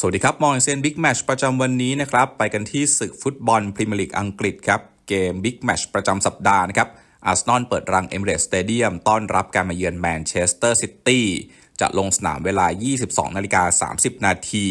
สวัสดีครับ มองเซนบิ๊กแมชประจำวันนี้นะครับ ไปกันที่ศึกฟุตบอลพรีเมียร์ลีกอังกฤษครับ เกมบิ๊กแมชประจำสัปดาห์นะครับอาร์เซนอลเปิดรังเอมิเรตสเตเดียมต้อนรับการมาเยือนแมนเชสเตอร์ซิตี้จะลงสนามเวลา 22นาฬิกา30 นาที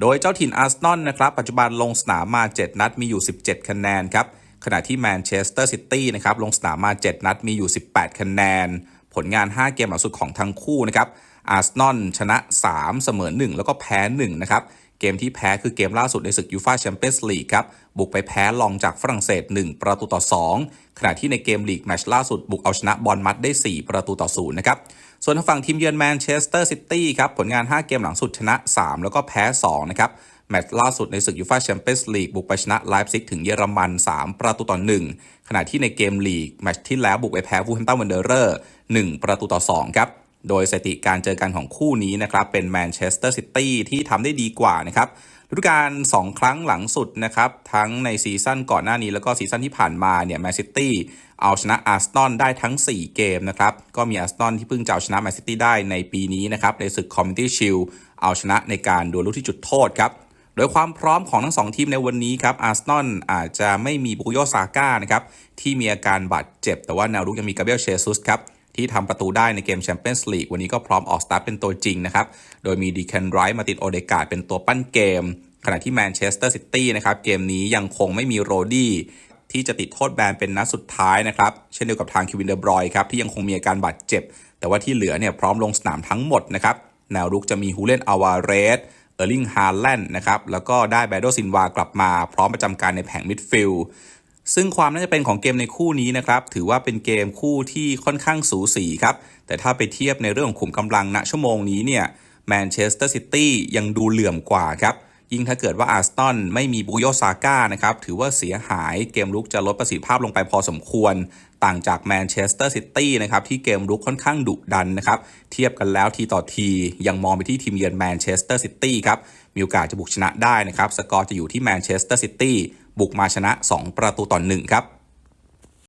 โดยเจ้าถิ่นอาร์เซนอลนะครับ ปัจจุบันลงสนามมา 7 นัดมีอยู่ 17 คะแนนครับ ขณะที่แมนเชสเตอร์ซิตี้นะครับลงสนามมา 7 นัดมีอยู่ 18 คะแนน ผลงาน 5 เกมหลังสุดของทั้งคู่นะครับ อาร์เซนอลชนะ 3 เสมอ 1 แล้วก็แพ้ 1 นะครับ เกมที่แพ้คือเกมล่าสุดในศึกยูฟาแชมเปี้ยนส์ลีกครับ บุกไปแพ้ลองจากฝรั่งเศส 1 ประตูต่อ 2 ขณะที่ในเกมลีกแมตช์ล่าสุดบุกเอาชนะบอลมัดได้ 4 ประตูต่อ 0 นะครับ ส่วนทางฝั่งทีมเยือนแมนเชสเตอร์ซิตี้ครับ ผลงาน 5 เกมหลังสุดชนะ 3 แล้วก็แพ้ 2 นะครับแมตช์ล่าสุดในศึกยูฟาแชมเปี้ยนส์ลีกบุกไปชนะไลฟ์ซิกถึงเยอรมัน 3 ประตูต่อ 1 ขณะที่ในเกมลีก แมตช์ที่แล้วบุกไปแพ้วูแฮมตันวันเดอร์เรอร์1ประตูต่อ 2 ครับ โดยสถิติการเจอกันของคู่นี้นะครับเป็นแมนเชสเตอร์ซิตี้ที่ทำได้ดีกว่านะครับฤดูกาล2 ครั้งหลังสุดนะครับทั้งในซีซั่นก่อนหน้านี้แล้วก็ซีซั่นที่ผ่านมาเนี่ยแมนซิตี้เอาชนะอาร์เซนได้ทั้ง 4 เกมนะครับก็มีอาร์เซนที่เพิ่งจะเอาชนะแมนซิตี้ได้ในปีนี้นะครับในศึกคอมมิตี้ชิลเอาชนะในการดวลลูกที่จุดโทษครับโดยความพร้อมของทั้งสองทีมในวันนี้ครับอาร์เซนอลอาจจะไม่มีบุกโยซาก้านะครับที่มีอาการบาดเจ็บ แต่ว่าแนวรุกยังมีกาเบรียลเชซุสครับ ที่ทำประตูได้ในเกมแชมเปี้ยนส์ลีกวันนี้ก็พร้อมออกสตาร์ทเป็นตัวจริงนะครับ โดยมีดีแคนไรท์มาติดโอเดกาดเป็นตัวปั้นเกม ขณะที่แมนเชสเตอร์ซิตี้นะครับเกมนี้ยังคงไม่มีโรดี้ที่จะติดโทษแบนเป็นนัดสุดท้ายนะครับ เช่นเดียวกับทางคิวินเดอร์บรอยครับที่ยังคงมีอาการบาดเจ็บ แต่ว่าที่เหลือเนี่ยพร้อมลงสนามทั้งหมดนะครับแนวรุกจะมีฮูเลนอาวาเรสเออร์ลิงฮาแลนด์นะครับแล้วก็ได้แบโดซินวากลับมาพร้อมประจำการในแผงมิดฟิลด์ ซึ่งความน่าจะเป็นของเกมในคู่นี้นะครับถือว่าเป็นเกมคู่ที่ค่อนข้างสูสีครับแต่ถ้าไปเทียบในเรื่องของขุมกำลังณชั่วโมงนี้เนี่ยแมนเชสเตอร์ซิตี้ยังดูเหลื่อมกว่าครับยิ่งถ้าเกิดว่าอาร์สตันไม่มีบุโยซาก้านะครับถือว่าเสียหายเกมลุกจะลดประสิทธิภาพลงไปพอสมควร ต่างจากแมนเชสเตอร์ซิตี้นะครับที่เกมลุกค่อนข้างดุดันนะครับเทียบกันแล้วทีต่อทียังมองไปที่ทีมเยือนแมนเชสเตอร์ซิตี้ครับมีโอกาสจะบุกชนะได้นะครับสกอร์จะอยู่ที่แมนเชสเตอร์ซิตี้ บุกมาชนะ 2 ประตูต่อ1ครับ